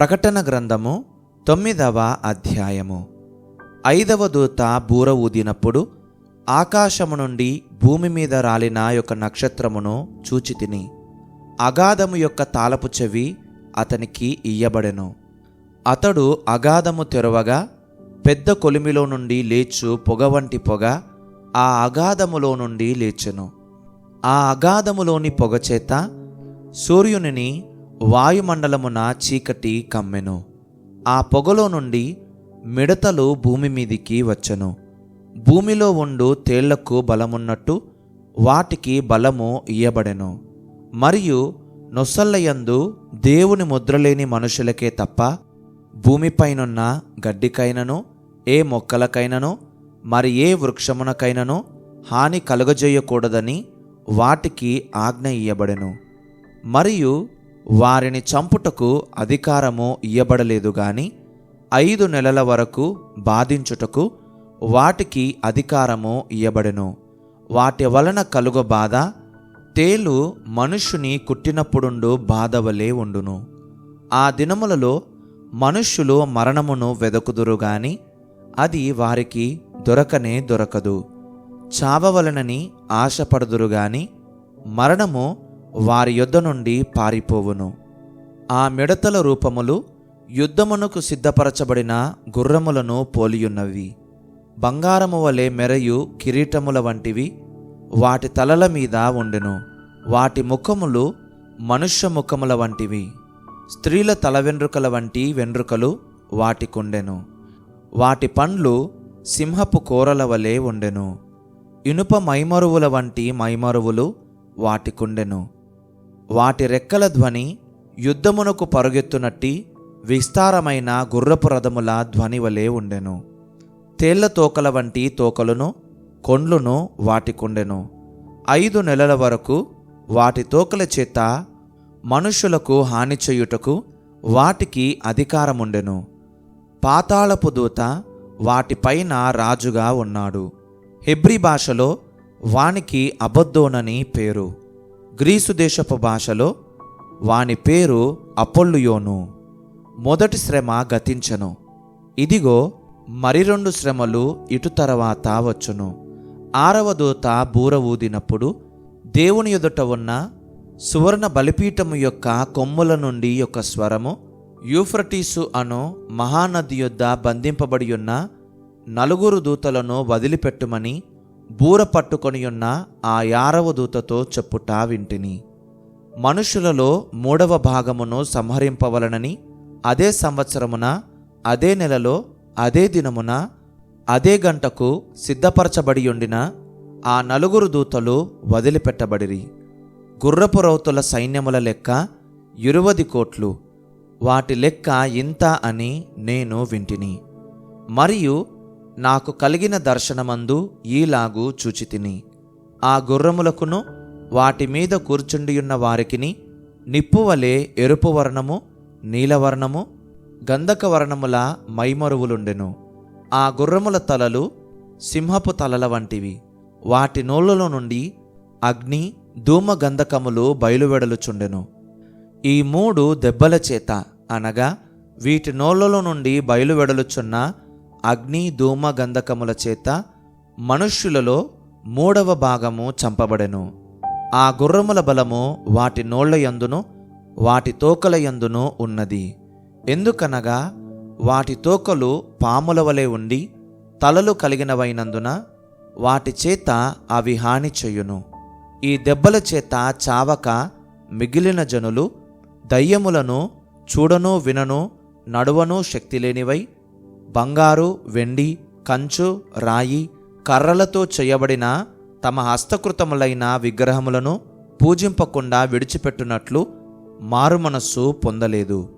ప్రకటన గ్రంథము తొమ్మిదవ అధ్యాయము. ఐదవ దూత బూర ఊదినప్పుడు ఆకాశము నుండి భూమి మీద రాలిన యొక్క నక్షత్రమును చూచి తిని అగాధము యొక్క తాళపు చెవి అతనికి ఇయ్యబడెను. అతడు అగాధము తెరవగా పెద్ద కొలిమిలో నుండి లేచు పొగ వంటి పొగ ఆ అగాధములో నుండి లేచెను. ఆ అగాధములోని పొగచేత సూర్యునిని వాయుమండలమున చీకటి కమ్మెను. ఆ పొగలో నుండి మిడతలు భూమి మీదికి వచ్చెను. భూమిలో ఉండు తేళ్ళకు బలమున్నట్టు వాటికి బలము ఇయ్యబడెను. మరియు నొసల్లయందు దేవుని ముద్రలేని మనుషులకే తప్ప భూమిపైనున్న గడ్డికైనను ఏ మొక్కలకైనను మరి ఏ వృక్షమునకైనను హాని కలుగజేయకూడదని వాటికి ఆజ్ఞ ఇయ్యబడెను. మరియు వారిని చంపుటకు అధికారము ఇయ్యబడలేదు గాని ఐదు నెలల వరకు బాధించుటకు వాటికి అధికారము ఇయ్యబడెను. వాటి వలన కలుగ బాధ తేలు మనుష్యుని కుట్టినప్పుడుండు బాధవలే ఉండును. ఆ దినములలో మనుష్యులు మరణమును వెదకుదురు గాని అది వారికి దొరకనే దొరకదు. చావవలనని ఆశపడుదురు గాని మరణము వారి యొద్ద నుండి పారిపోవును. ఆ మిడతల రూపములు యుద్ధమునకు సిద్ధపరచబడిన గుర్రములను పోలియున్నవి. బంగారము వలె మెరయు కిరీటముల వంటివి వాటి తలల మీద ఉండెను. వాటి ముఖములు మనుష్య ముఖముల వంటివి. స్త్రీల తల వెండ్రుకల వంటి వెండ్రుకలు వాటికుండెను. వాటి పండ్లు సింహపు కూరల వలె ఉండెను. ఇనుప మైమరువుల వంటి మైమరువులు వాటికుండెను. వాటి రెక్కల ధ్వని యుద్ధమునకు పరుగెత్తునట్టి విస్తారమైన గుర్రపు రథముల ధ్వని వలె ఉండెను. తేళ్ళ తోకల వంటి తోకలను కొండ్లును వాటికుండెను. ఐదు నెలల వరకు వాటి తోకల చేత మనుషులకు హాని చేయుటకు వాటికి అధికారముండెను. పాతాళపు దూత వాటిపైన రాజుగా ఉన్నాడు. హెబ్రి భాషలో వానికి అబద్దోనని పేరు. గ్రీసు దేశపు భాషలో వాని పేరు అపొల్లుయోను. మొదటి శ్రమ గతించను. ఇదిగో మరి రెండు శ్రమలు ఇటు తర్వాత వచ్చును. ఆరవ దూత బూర ఊదినప్పుడు దేవుని ఎదుట ఉన్న సువర్ణ బలిపీఠము యొక్క కొమ్ముల నుండి యొక్క స్వరము యూఫ్రటీసు అను మహానది యొద్ద బంధింపబడి ఉన్న నలుగురు దూతలను వదిలిపెట్టుమని బూర పట్టుకొని ఉన్న ఆ యారవ దూతతో చెప్పుట వింటిని. మనుషులలో మూడవ భాగమును సంహరింపవలనని అదే సంవత్సరమున అదే నెలలో అదే దినమున అదే గంటకు సిద్ధపరచబడి ఉండిన ఆ నలుగురు దూతలు వదిలిపెట్టబడిరి. గుర్రపు రౌతుల సైన్యముల లెక్క ఇరువది కోట్లు. వాటి లెక్క ఇంత అని నేను వింటిని. మరియు నాకు కలిగిన దర్శనమందు ఈలాగు చూచితిని. ఆ గుర్రములకును వాటి మీద కూర్చుండియున్న వారికిని నిప్పువలే ఎరుపు వర్ణము నీలవర్ణము గంధక వర్ణముల మైమరువులుండెను. ఆ గుర్రముల తలలు సింహపు తలల వంటివి. వాటి నోళ్ళలో నుండి అగ్ని ధూమ గంధకములు బయలువెడలుచుండెను. ఈ మూడు దెబ్బల చేత అనగా వీటి నోళ్ళలో నుండి బయలువెడలుచున్న అగ్ని ధూమ గంధకముల చేత మనుష్యులలో మూడవ భాగము చంపబడెను. ఆ గుర్రముల బలము వాటి నోళ్ళ యందును వాటి తోకల యందును ఉన్నది. ఎందుకనగా వాటి తోకలు పాముల వలె ఉండి తలలు కలిగినవైనందున వాటి చేత అవి హాని చెయ్యును ఈ దెబ్బల చేత చావక మిగిలిన జనులు దయ్యములను చూడను వినను నడువను శక్తి లేనివై బంగారు వెండి కంచు రాయి కర్రలతో చేయబడిన తమ హస్తకృతములైన విగ్రహములను పూజింపకుండా విడిచిపెట్టునట్లు మారుమనస్సు పొందలేదు.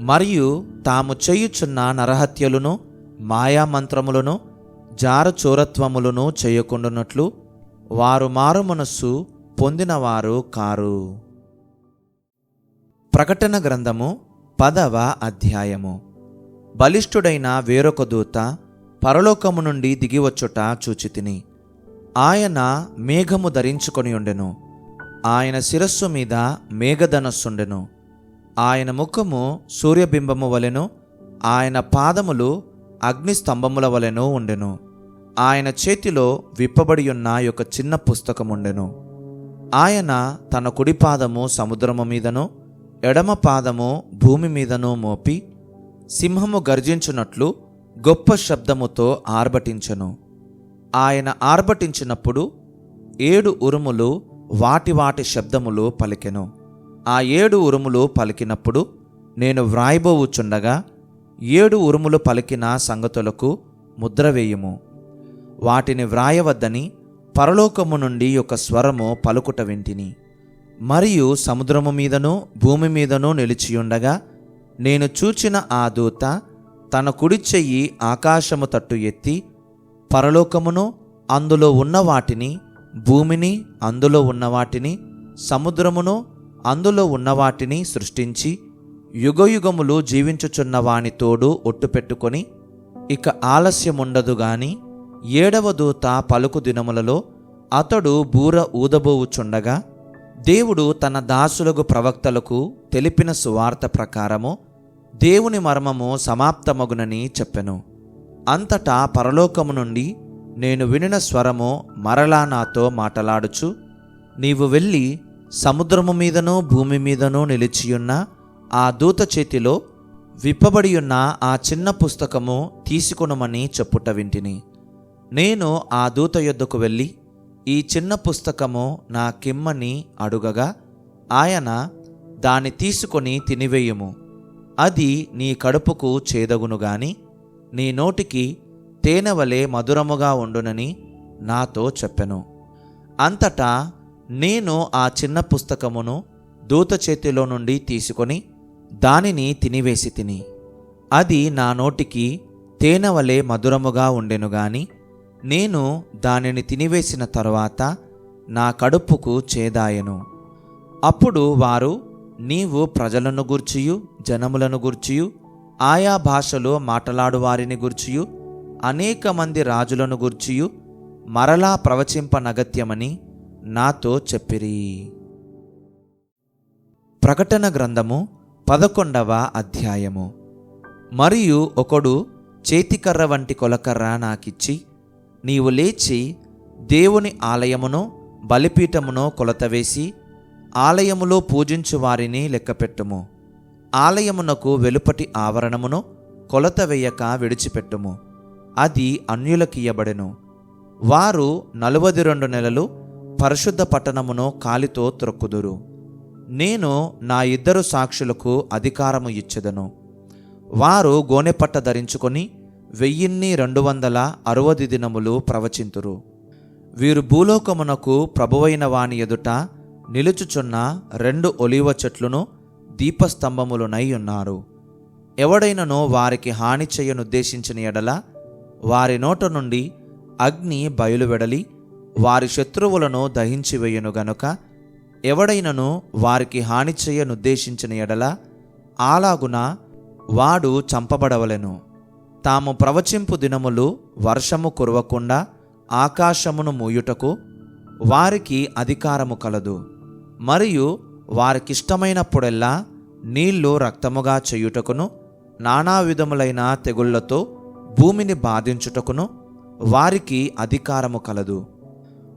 మరియు తాము చేయుచున్న నరహత్యలను మాయామంత్రములను జారచోరత్వములను చేయకుండానట్లు వారు మారుమనస్సు పొందినవారు కారు. ప్రకటన గ్రంథము పదవ అధ్యాయము. బలిష్ఠుడైన వేరొక దూత పరలోకము నుండి దిగివచ్చుట చూచితిని. ఆయన మేఘము ధరించుకొని ఉండెను. ఆయన శిరస్సు మీద మేఘధనస్సుండెను. ఆయన ముఖము సూర్యబింబము వలెను ఆయన పాదములు అగ్నిస్తంభముల వలెను ఉండెను. ఆయన చేతిలో విప్పబడి ఉన్న ఒక చిన్న పుస్తకముండెను. ఆయన తన కుడి పాదము సముద్రము మీదను ఎడమ పాదము భూమి మీదను మోపి సింహము గర్జించున్నట్లు గొప్ప శబ్దముతో ఆర్భటించెను. ఆయన ఆర్భటించినప్పుడు ఏడు ఉరుములు వాటి వాటి శబ్దములు పలికెను. ఆ ఏడు ఉరుములు పలికినప్పుడు నేను వ్రాయబోవుచుండగా ఏడు ఉరుములు పలికిన సంగతులకు ముద్ర వేయుము. వాటిని వ్రాయవద్దని పరలోకము నుండి ఒక స్వరము పలుకుట వింటిని. మరియు సముద్రము మీదను భూమి మీదను నిలిచియుండగా నేను చూచిన ఆ దూత తన కుడి చెయ్యి ఆకాశము తట్టు ఎత్తి పరలోకమును అందులో ఉన్న వాటిని భూమిని అందులో ఉన్న వాటిని సముద్రమును అందులో ఉన్న వాటిని సృష్టించి యుగయుగములు జీవించుచున్న వాని తోడు ఒట్టు పెట్టుకొని ఇక ఆలస్యముండదు గాని ఏడవ దూత పలుకు దినములలో అతడు బూర ఊదబోవుచుండగా దేవుడు తన దాసులకు ప్రవక్తలకు తెలిపిన సువార్త ప్రకారము దేవుని మర్మము సమాప్తమగునని చెప్పెను. అంతటా పరలోకము నుండి నేను వినిన స్వరము మరలా నాతో మాటలాడుచు నీవు వెళ్ళి సముద్రము మీదనూ భూమి మీదనూ నిలిచియున్న ఆ దూత చేతిలో విప్పబడియున్న ఆ చిన్న పుస్తకము తీసుకొనమని చెప్పుట వింటిని. నేను ఆ దూత యొద్దకు వెళ్ళి ఈ చిన్న పుస్తకము నా కిమ్మని అడుగగా ఆయన దాన్ని తీసుకొని తినివేయుము. అది నీ కడుపుకు చేదగును గాని నీ నోటికి తేనె వలె మధురముగా ఉండునని నాతో చెప్పెను. అంతటా నేను ఆ చిన్న పుస్తకమును దూత చేతిలో నుండి తీసుకొని దానిని తినివేసి తిని అది నా నోటికి తేనె వలె మధురముగా ఉండెను గాని నేను దానిని తినివేసిన తరువాత నా కడుపుకు చేదాయెను. అప్పుడు వారు నీవు ప్రజలను గూర్చియు జనములను గూర్చియు ఆయా భాషలో మాటలాడు వారిని గూర్చియు అనేక మంది రాజులను గూర్చియు మరలా ప్రవచింపనగత్యమని నాతో చెప్పిరి. ప్రకటన గ్రంథము పదకొండవ అధ్యాయము. మరియు ఒకడు చేతికర్ర వంటి కొలకర్ర నాకిచ్చి నీవు లేచి దేవుని ఆలయమును బలిపీఠమును కొలతవేసి ఆలయములో పూజించు వారిని లెక్కపెట్టుము ఆలయమునకు వెలుపటి ఆవరణమును కొలత వేయక విడిచిపెట్టుము. అది అన్యులకియ్యబడెను. వారు నలువది రెండు నెలలు పరిశుద్ధ పట్టణమును కాలితో త్రొక్కుదురు. నేను నా ఇద్దరు సాక్షులకు అధికారము ఇచ్చెదను. వారు గోనెపట్ట ధరించుకొని వెయ్యిన్ని రెండు వందల అరవది దినములు ప్రవచింతురు. వీరు భూలోకమునకు ప్రభువైన వాని ఎదుట నిలుచుచున్న రెండు ఒలివ చెట్లును దీపస్తంభములునై ఉన్నారు. ఎవడైనను వారికి హాని చేయనుద్దేశించిన ఎడల వారి నోట నుండి అగ్ని బయలువెడలి వారి శత్రువులను దహించివేయును గనుక ఎవడైనను వారికి హాని చేయనుద్దేశించిన ఎడల అలాగున వాడు చంపబడవలెను. తాము ప్రవచింపు దినములు వర్షము కురవకుండా ఆకాశమును మూయుటకు వారికి అధికారము కలదు. మరియు వారికిష్టమైనప్పుడెల్లా నీళ్ళు రక్తముగా చేయుటకును నానా విధములైన తెగుళ్ళతో భూమిని బాధించుటకును వారికి అధికారము కలదు.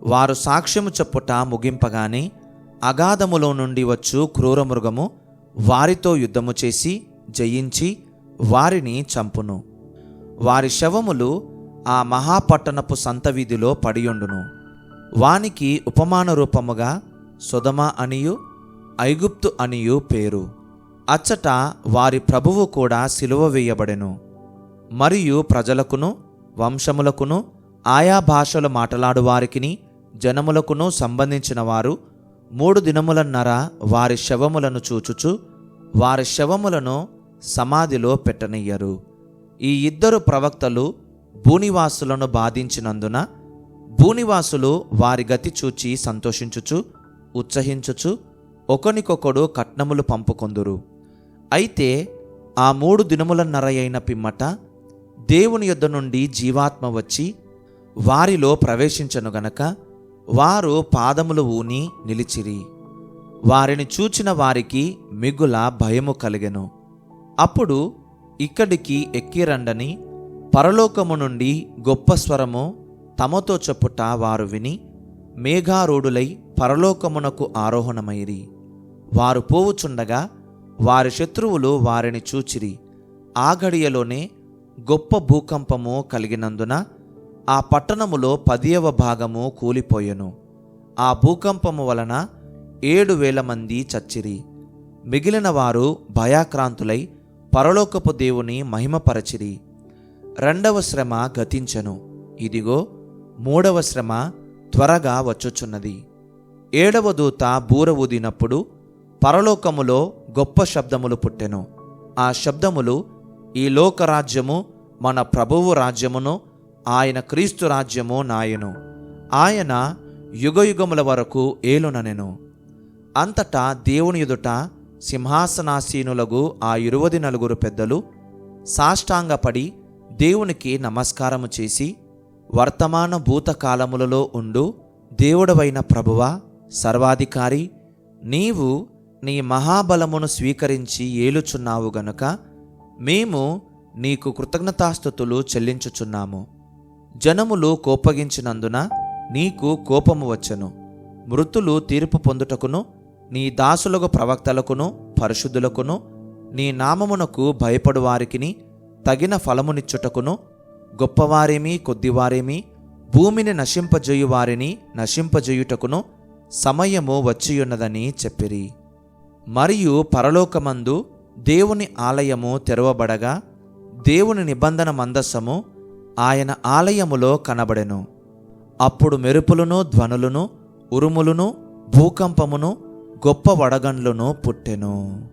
వారు సాక్ష్యము చెప్పుట ముగింపగానే అగాధములో నుండి వచ్చు క్రూరమృగము వారితో యుద్ధము చేసి జయించి వారిని చంపును. వారి శవములు ఆ మహాపట్టణపు సంత వీధిలో పడియుండును. వానికి ఉపమాన రూపముగా సుధమ అనియు ఐగుప్తు అనియు పేరు. అచ్చట వారి ప్రభువు కూడా సిలువ వేయబడెను. మరియు ప్రజలకును వంశములకును ఆయా భాషలు మాటలాడు వారికిని జనములకును సంబంధించిన వారు మూడు దినములన్నర వారి శవములను చూచుచు వారి శవములను సమాధిలో పెట్టనియ్యరు. ఈ ఇద్దరు ప్రవక్తలు భూనివాసులను బాధించినందున భూనివాసులు వారి గతి చూచి సంతోషించుచు ఉత్సహించుచు ఒకనికొకడు కట్నములు పంపుకొందురు. అయితే ఆ మూడు దినములన్నర అయిన పిమ్మట దేవుని యొద్ద నుండి జీవాత్మ వచ్చి వారిలో ప్రవేశించను గనక వారు పాదములు ఊని నిలిచిరి. వారిని చూచిన వారికి మిగుల భయము కలిగెను. అప్పుడు ఇక్కడికి ఎక్కిరండని పరలోకము నుండి గొప్ప స్వరము తమతో చెప్పుట వారు విని మేఘారూఢులై పరలోకమునకు ఆరోహణమైరి. వారు పోవుచుండగా వారి శత్రువులు వారిని చూచిరి. ఆ గడియలోనే గొప్ప భూకంపము కలిగినందున ఆ పట్టణములో పదియవ భాగము కూలిపోయెను. ఆ భూకంపము వలన ఏడు వేల మంది చచ్చిరి. మిగిలిన వారు భయాక్రాంతులై పరలోకపు దేవుని మహిమపరచిరి. రెండవ శ్రమ గతించెను. ఇదిగో మూడవ శ్రమ త్వరగా వచ్చుచున్నది. ఏడవ దూత బూర ఊదినప్పుడు పరలోకములో గొప్ప శబ్దములు పుట్టెను. ఆ శబ్దములు ఈ లోకరాజ్యము మన ప్రభువు రాజ్యమును ఆయన క్రీస్తు రాజ్యము నాయను. ఆయన యుగయుగముల వరకు ఏలుననెను. అంతటా దేవుని ఎదుట సింహాసనాసీనులగు ఆ ఇరువది నలుగురు పెద్దలు సాష్టాంగపడి దేవునికి నమస్కారము చేసి వర్తమాన భూతకాలములలో ఉండు. దేవుడవైన ప్రభువ సర్వాధికారి నీవు నీ మహాబలమును స్వీకరించి ఏలుచున్నావు గనుక మేము నీకు కృతజ్ఞతాస్థుతులు చెల్లించుచున్నాము. జనములు కోపగించినందున నీకు కోపము వచ్చెను. మృతులు తీర్పు పొందుటకును నీ దాసులకు ప్రవక్తలకును పరిశుద్ధులకును నీ నామమునకు భయపడు వారికిని తగిన ఫలమునిచ్చుటకును గొప్పవారేమి కొద్దివారేమి భూమిని నశింపజేయు వారిని నశింపజేయుటకును సమయము వచ్చియున్నదని చెప్పిరి. మరియు పరలోకమందు దేవుని ఆలయము తెరవబడగా దేవుని నిబంధన మందస్సము ఆయన ఆలయములో కనబడెను. అప్పుడు మెరుపులను ధ్వనులను ఉరుములను భూకంపమును గొప్ప వడగండ్లును పుట్టెను.